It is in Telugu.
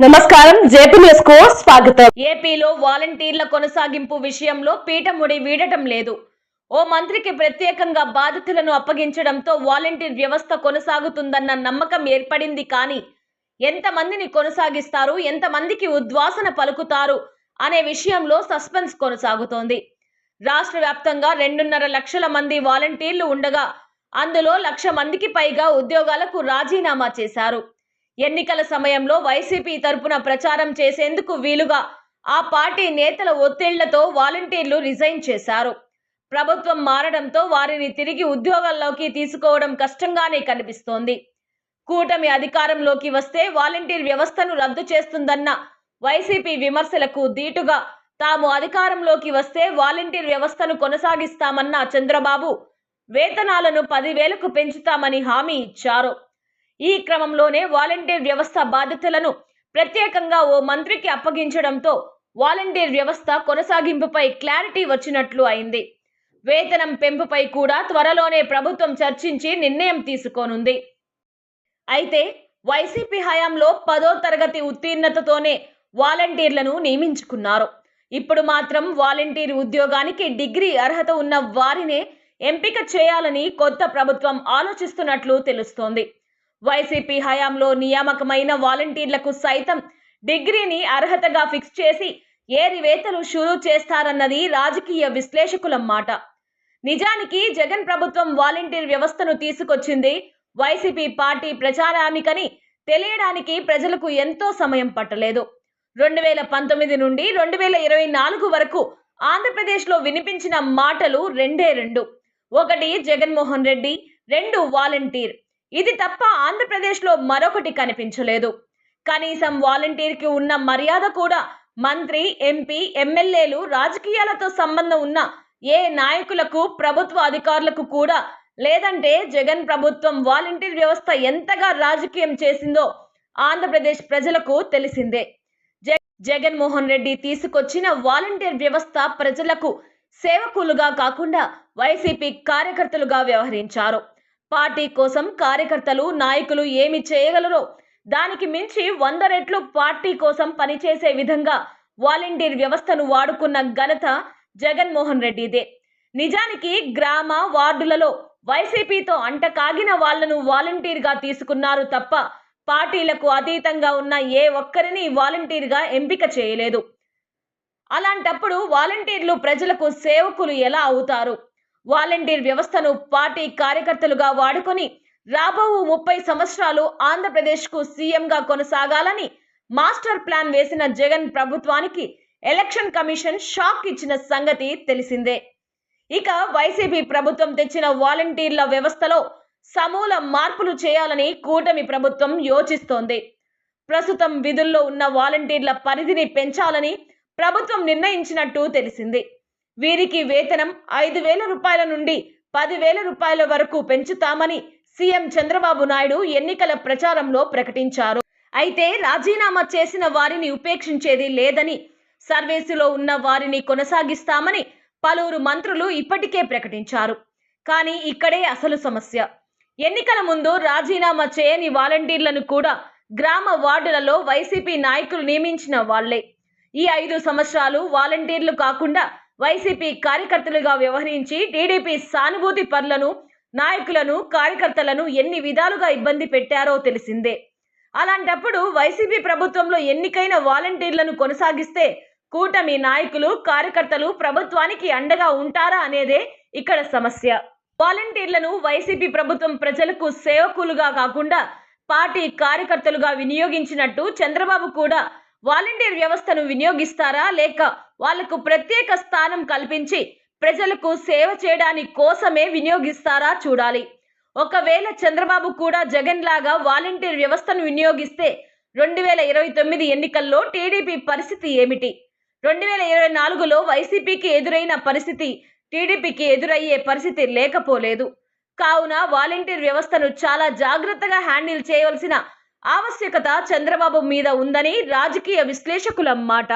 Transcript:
నమస్కారం జేపీ న్యూస్కు స్వాగతం. ఏపీలో వాలంటీర్ల కొనసాగింపు విషయంలో పీఠముడి వీడటం లేదు. ఓ మంత్రికి ప్రత్యేకంగా బాధితులను అప్పగించడంతో వాలంటీర్ వ్యవస్థ కొనసాగుతుందన్న నమ్మకం ఏర్పడింది కానీ ఎంతమందిని కొనసాగిస్తారు ఎంతమందికి ఉద్వాసన పలుకుతారు అనే విషయంలో సస్పెన్స్ కొనసాగుతోంది. రాష్ట్ర వ్యాప్తంగా రెండున్నర లక్షల మంది వాలంటీర్లు ఉండగా అందులో లక్ష మందికి పైగా ఉద్యోగాలకు రాజీనామా చేశారు. ఎన్నికల సమయంలో వైసీపీ తరపున ప్రచారం చేసేందుకు వీలుగా ఆ పార్టీ నేతల ఒత్తిళ్ళతో వాలంటీర్లు రిజైన్ చేశారు. ప్రభుత్వం మారడంతో వారిని తిరిగి ఉద్యోగాల్లోకి తీసుకోవడం కష్టంగానే కనిపిస్తోంది. కూటమి అధికారంలోకి వస్తే వాలంటీర్ వ్యవస్థను రద్దు చేస్తుందన్న వైసీపీ విమర్శలకు దీటుగా తాము అధికారంలోకి వస్తే వాలంటీర్ వ్యవస్థను కొనసాగిస్తామన్న చంద్రబాబు వేతనాలను పదివేలకు పెంచుతామని హామీ ఇచ్చారు. ఈ క్రమంలోనే వాలంటీర్ వ్యవస్థ బాధ్యతలను ప్రత్యేకంగా ఓ మంత్రికి అప్పగించడంతో వాలంటీర్ వ్యవస్థ కొనసాగింపుపై క్లారిటీ వచ్చినట్లు అయింది. వేతనం పెంపుపై కూడా త్వరలోనే ప్రభుత్వం చర్చించి నిర్ణయం తీసుకోనుంది. అయితే వైసీపీ హయాంలో పదో తరగతి ఉత్తీర్ణతతోనే వాలంటీర్లను నియమించుకున్నారు. ఇప్పుడు మాత్రం వాలంటీర్ ఉద్యోగానికి డిగ్రీ అర్హత ఉన్న వారినే ఎంపిక చేయాలని కొత్త ప్రభుత్వం ఆలోచిస్తున్నట్లు తెలుస్తోంది. వైసీపీ హయాంలో నియామకమైన వాలంటీర్లకు సైతం డిగ్రీని అర్హతగా ఫిక్స్ చేసి ఏరివేతలు షురూ చేస్తారన్నది రాజకీయ విశ్లేషకుల మాట. నిజానికి జగన్ ప్రభుత్వం వాలంటీర్ వ్యవస్థను తీసుకొచ్చింది వైసీపీ పార్టీ ప్రచారానికని తెలియడానికి ప్రజలకు ఎంతో సమయం పట్టలేదు. రెండు వేల పంతొమ్మిది నుండి రెండు వేల ఇరవై నాలుగు వరకు ఆంధ్రప్రదేశ్లో వినిపించిన మాటలు రెండే రెండు. ఒకటి జగన్మోహన్ రెడ్డి రెండు వాలంటీర్. ఇది తప్ప ఆంధ్రప్రదేశ్లో మరొకటి కనిపించలేదు. కనీసం వాలంటీర్కి ఉన్న మర్యాద కూడా మంత్రి ఎంపీ ఎమ్మెల్యేలు రాజకీయాలతో సంబంధం ఉన్న ఏ నాయకులకు ప్రభుత్వ అధికారులకు కూడా లేదంటే జగన్ ప్రభుత్వం వాలంటీర్ వ్యవస్థ ఎంతగా రాజకీయం చేసిందో ఆంధ్రప్రదేశ్ ప్రజలకు తెలిసిందే. జ- జగన్మోహన్ రెడ్డి తీసుకొచ్చిన వాలంటీర్ వ్యవస్థ ప్రజలకు సేవకులుగా కాకుండా వైసీపీ కార్యకర్తలుగా వ్యవహరించారు. పార్టీ కోసం కార్యకర్తలు నాయకులు ఏమి చేయగలరో దానికి మించి వంద రెట్లు పార్టీ కోసం పనిచేసే విధంగా వాలంటీర్ వ్యవస్థను వాడుకున్న ఘనత జగన్మోహన్ రెడ్డిదే. నిజానికి గ్రామ వార్డులలో వైసీపీతో అంటకాగిన వాళ్ళను వాలంటీర్గా తీసుకున్నారు తప్ప పార్టీలకు అతీతంగా ఉన్న ఏ ఒక్కరిని వాలంటీర్గా ఎంపిక చేయలేదు. అలాంటప్పుడు వాలంటీర్లు ప్రజలకు సేవకులు ఎలా అవుతారు? వాలంటీర్ వ్యవస్థను పార్టీ కార్యకర్తలుగా వాడుకొని రాబో ముప్పై సంవత్సరాలు ఆంధ్రప్రదేశ్కు సీఎంగా కొనసాగాలని మాస్టర్ ప్లాన్ వేసిన జగన్ ప్రభుత్వానికి ఎలక్షన్ కమిషన్ షాక్ ఇచ్చిన సంగతి తెలిసిందే. ఇక వైసీపీ ప్రభుత్వం తెచ్చిన వాలంటీర్ల వ్యవస్థలో సమూల మార్పులు చేయాలని కూటమి ప్రభుత్వం యోచిస్తోంది. ప్రస్తుతం విధుల్లో ఉన్న వాలంటీర్ల పరిధిని పెంచాలని ప్రభుత్వం నిర్ణయించినట్టు తెలిసింది. వీరికి వేతనం ఐదు వేల రూపాయల నుండి పదివేల రూపాయల వరకు పెంచుతామని సీఎం చంద్రబాబు నాయుడు ఎన్నికల ప్రచారంలో ప్రకటించారు. అయితే రాజీనామా చేసిన వారిని ఉపేక్షించేది లేదని సర్వీసులో ఉన్న వారిని కొనసాగిస్తామని పలువురు మంత్రులు ఇప్పటికే ప్రకటించారు. కానీ ఇక్కడే అసలు సమస్య. ఎన్నికల ముందు రాజీనామా చేయని వాలంటీర్లను కూడా గ్రామ వార్డులలో వైసీపీ నాయకులు నియమించిన వాళ్ళే. ఈ ఐదు సంవత్సరాలు వాలంటీర్లు కాకుండా వైసీపీ కార్యకర్తలుగా వ్యవహరించి టీడీపీ సానుభూతి పరులను నాయకులను కార్యకర్తలను ఎన్ని విధాలుగా ఇబ్బంది పెట్టారో తెలిసిందే. అలాంటప్పుడు వైసీపీ ప్రభుత్వంలో ఎన్నికైన వాలంటీర్లను కొనసాగిస్తే కూటమి నాయకులు కార్యకర్తలు ప్రభుత్వానికి అండగా ఉంటారా అనేదే ఇక్కడ సమస్య. వాలంటీర్లను వైసీపీ ప్రభుత్వం ప్రజలకు సేవకులుగా కాకుండా పార్టీ కార్యకర్తలుగా వినియోగించినట్టు చంద్రబాబు కూడా వాలంటీర్ వ్యవస్థను వినియోగిస్తారా లేక వాళ్ళకు ప్రత్యేక స్థానం కల్పించి ప్రజలకు సేవ చేయడానికి కోసమే వినియోగిస్తారా చూడాలి. ఒకవేళ చంద్రబాబు కూడా జగన్ లాగా వాలంటీర్ వ్యవస్థను వినియోగిస్తే రెండు వేల ఇరవై తొమ్మిది ఎన్నికల్లో టీడీపీ పరిస్థితి ఏమిటి? రెండు వేల ఇరవై నాలుగులో వైసీపీకి ఎదురైన పరిస్థితి టీడీపీకి ఎదురయ్యే పరిస్థితి లేకపోలేదు. కావున వాలంటీర్ వ్యవస్థను చాలా జాగ్రత్తగా హ్యాండిల్ చేయవలసిన ఆవశ్యకత చంద్రబాబు మీద ఉందని రాజకీయ విశ్లేషకుల మాట.